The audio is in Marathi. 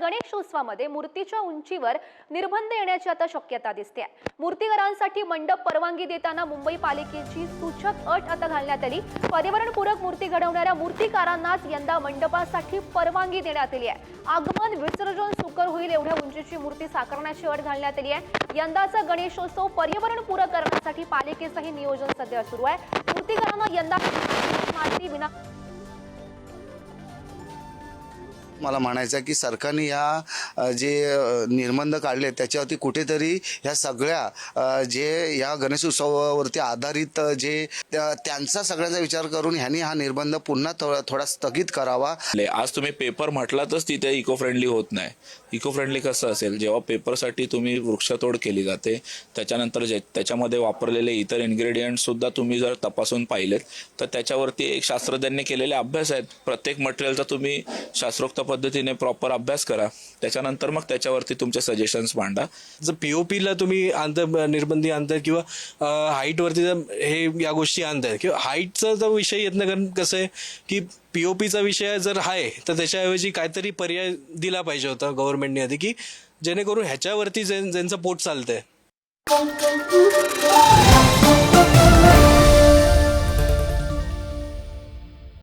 गणेशोत्सवामध्ये मूर्तीच्या उंचीवर निर्बंध येण्याची आता शक्यता दिसते. मूर्तीकरांसाठी मंडप परवानगी देताना मुंबई पालिकेची सूचक अट आता घालण्यात आली. पर्यावरणपूरक मूर्ती घडवणाऱ्या मूर्तीकारांनाच यंदा मंडपासाठी परवानगी देण्यात आली आहे. आगमन विसर्जन सुकर होईल एवढ्या उंचीची मूर्ती साकारण्याची अट घालण्यात आली आहे. यंदाचा गणेशोत्सव पर्यावरणपूरक करण्यासाठी पालिकेचंही नियोजन सध्या सुरू आहे. मूर्तीकारांना यंदा माती विना मला म्हणायचं आहे की सरकारने या जे निर्बंध काढले त्याच्यावरती कुठेतरी ह्या सगळ्या जे या गणेश उत्सवावरती आधारित जे त्या- त्यांचा सगळ्यांचा विचार करून ह्यांनी हा निर्बंध पुन्हा थोडा स्थगित करावा. आज तुम्ही पेपर म्हटलातच तिथे इको फ्रेंडली होत नाही. इको फ्रेंडली कसं असेल? जेव्हा पेपरसाठी तुम्ही वृक्षतोड केली जाते त्याच्यानंतर जे त्याच्यामध्ये वापरलेले इतर इन्ग्रेडियंट सुद्धा तुम्ही जर तपासून पाहिलेत तर त्याच्यावरती एक शास्त्रज्ञांनी केलेले अभ्यास आहेत. प्रत्येक मटेरियलचा तुम्ही शास्त्रोक्त पद्धतीने प्रॉपर अभ्यास करा. त्याच्यानंतर मग त्याच्यावरती तुमचे सजेशन्स मांडा. जर पी ओ पीला तुम्ही आणता निर्बंधी आणताय किंवा हाईटवरती जर हे या गोष्टी आणताय किंवा हाईटचा जर विषय येत नाही कारण कसं आहे की पी ओ पीचा विषय जर आहे तर त्याच्याऐवजी काहीतरी पर्याय दिला पाहिजे होता गव्हर्नमेंटने आधी की जेणेकरून ह्याच्यावरती जे ज्यांचं पोट चालतंय.